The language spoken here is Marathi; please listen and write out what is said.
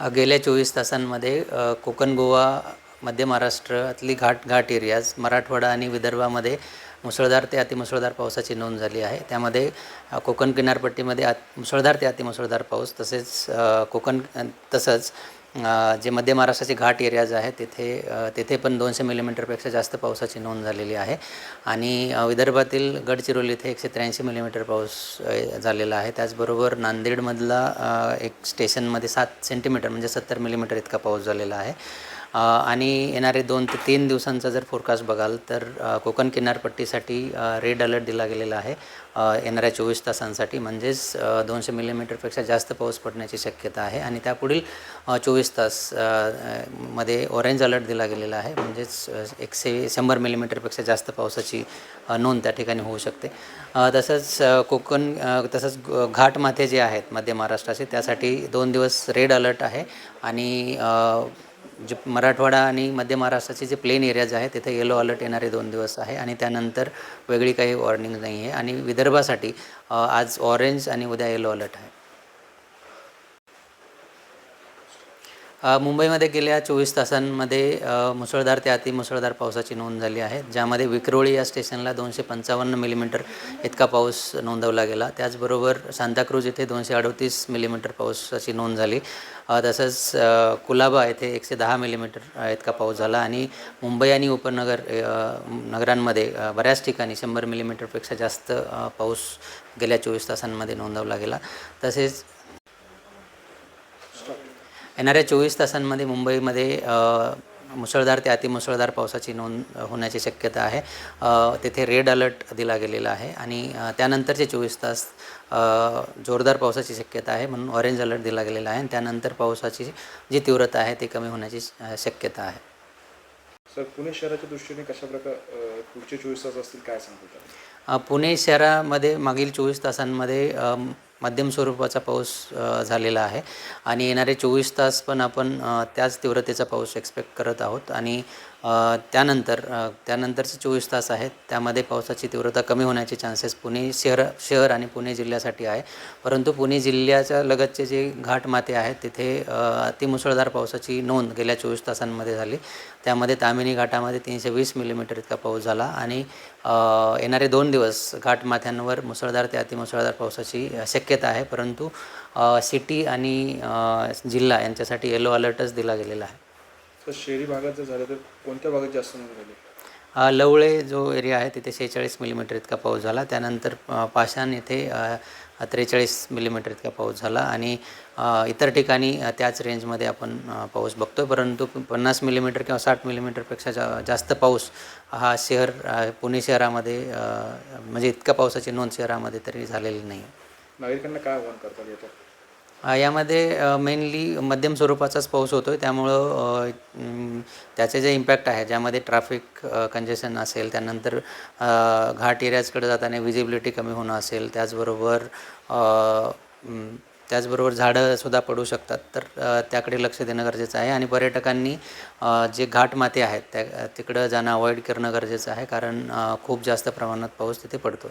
गेल्या चोवीस तासांमध्ये कोकण गोवा मध्य महाराष्ट्रातली घाट घाट एरियाज मराठवाडा आणि विदर्भामध्ये मुसळधार ते अतिमुसळधार पावसाची नोंद झाली आहे. त्यामध्ये कोकण किनारपट्टीमध्ये आत मुसळधार ते अतिमुसळधार पाऊस तसेच कोकण तसंच जे मध्य महाराष्ट्राचे घाट एरियाज आहेत तिथे तिथे पण दोनशे मिलीमीटरपेक्षा जास्त पावसाची नोंद झालेली आहे. आणि विदर्भातील गडचिरोली इथे एकशे त्र्याऐंशी मिलीमीटर पाऊस झालेला आहे. त्याचबरोबर नांदेडमधला एक स्टेशनमध्ये सात सेंटीमीटर म्हणजे सत्तर मिलीमीटर इतका पाऊस झालेला आहे. आणि येणारे दोन ते तीन दिवसांचा जर फोरकास्ट बघाल तर कोकण किनारपट्टीसाठी रेड अलर्ट दिला गेलेला आहे. येणाऱ्या चोवीस तासांसाठी. म्हणजेच दोनशे मिलीमीटरपेक्षा जास्त पाऊस पडण्याची शक्यता आहे. आणि त्यापुढील चोवीस तासमध्ये ऑरेंज अलर्ट दिला गेलेला आहे. म्हणजेच एकशे शंभर मिलीमीटरपेक्षा जास्त पावसाची नोंद त्या ठिकाणी होऊ शकते. तसंच कोकण तसंच घाटमाथे घाट जे आहेत मध्य महाराष्ट्राचे त्यासाठी दोन दिवस रेड अलर्ट आहे. आणि जे मराठवाडा आणि मध्य महाराष्ट्राचे जे प्लेन एरियाज आहेत तिथे येलो अलर्ट येणारे दोन दिवस आहे आणि त्यानंतर वेगळी काही वॉर्निंग नाही आहे. आणि विदर्भासाठी आज ऑरेंज आणि उद्या येलो अलर्ट आहे. मुंबईमध्ये गेल्या चोवीस तासांमध्ये मुसळधार ते अतिमुसळधार पावसाची नोंद झाली आहे. ज्यामध्ये विक्रोळी या स्टेशनला दोनशे पंचावन्न मिलीमीटर इतका पाऊस नोंदवला गेला. त्याचबरोबर सांताक्रूज येथे दोनशे अडतीस मिलीमीटर पावसाची नोंद झाली. तसंच कुलाबा येथे एकशे दहा मिलीमीटर इतका पाऊस झाला आणि मुंबई आणि उपनगर नगरांमध्ये बऱ्याच ठिकाणी शंभर मिलीमीटरपेक्षा जास्त पाऊस गेल्या चोवीस तासांमध्ये नोंदवला गेला. तसेच येणाऱ्या चोवीस तासांमध्ये मुंबईमध्ये मुसळधार ते अतिमुसळधार पावसाची नोंद होण्याची शक्यता आहे. तिथे रेड अलर्ट दिला गेलेला आहे आणि त्यानंतरचे चोवीस तास जोरदार पावसाची शक्यता आहे म्हणून ऑरेंज अलर्ट दिला गेलेला आहे आणि त्यानंतर पावसाची जी तीव्रता आहे ती कमी होण्याची शक्यता आहे. सर पुणे शहराच्या दृष्टीने कशा प्रकार पुढचे चोवीस तास असतील काय सांगू शकता अ, पुणे शहरामध्ये मागील चोवीस तासांमध्ये मध्यम स्वरूपाचा पाऊस झालेला आहे. आणि येणारे चोवीस तास पण आपण त्याच तीव्रतेचा पाऊस एक्सपेक्ट करत आहोत. आणि त्यानंतर त्यानंतरचे चोवीस तास आहेत. त्यामध्ये पावसाची तीव्रता कमी होण्याचे चान्सेस पुणे शहर शहर आणि पुणे जिल्ह्यासाठी आहे. परंतु पुणे जिल्ह्याच्या लगतचे जे घाटमाथे आहेत तिथे अतिमुसळधार पावसाची नोंद गेल्या चोवीस तासांमध्ये झाली. त्यामध्ये तामिनी घाटामध्ये तीनशे वीस मिलीमीटर इतका पाऊस झाला आणि येणारे दोन दिवस घाटमाथ्यांवर मुसळधार ते अतिमुसळधार पावसाची शक्यता आहे. परंतु सिटी आणि जिल्हा यांच्यासाठी येलो अलर्टच दिला गेलेला आहे. तर शहरी भागात जर झालं तर कोणत्या भागात जास्त नोंद झाली? लवळे जो एरिया आहे तिथे शेहेचाळीस मिलीमीटर इतका पाऊस झाला. त्यानंतर पाषाण येथे त्रेचाळीस मिलीमीटर इतका पाऊस झाला आणि इतर ठिकाणी त्याच रेंजमध्ये आपण पाऊस बघतो परंतु प- पन्नास मिलीमीटर किंवा साठ मिलीमीटरपेक्षा जा जास्त पाऊस हा शहर पुणे शहरामध्ये म्हणजे इतका पावसाची नोंद शहरामध्ये तरी झालेली नाही नागरिकांना काय आव्हान करतात याच्यात अ, यामध्ये मेनली मध्यम स्वरूपाचाच पाऊस होतो आहे त्यामुळं त्याचे जे इम्पॅक्ट आहे ज्यामध्ये ट्रॅफिक कंजेशन असेल त्यानंतर घाट एरियाजकडे जाताना विजिबिलिटी कमी होणं असेल त्याचबरोबर त्याचबरोबर झाडंसुद्धा पडू शकतात. तर त्याकडे लक्ष देणं गरजेचं आहे. आणि पर्यटकांनी जे घाट माते आहेत त्या तिकडं जाणं अवॉइड करणं गरजेचं आहे. कारण खूप जास्त प्रमाणात पाऊस तिथे पडतो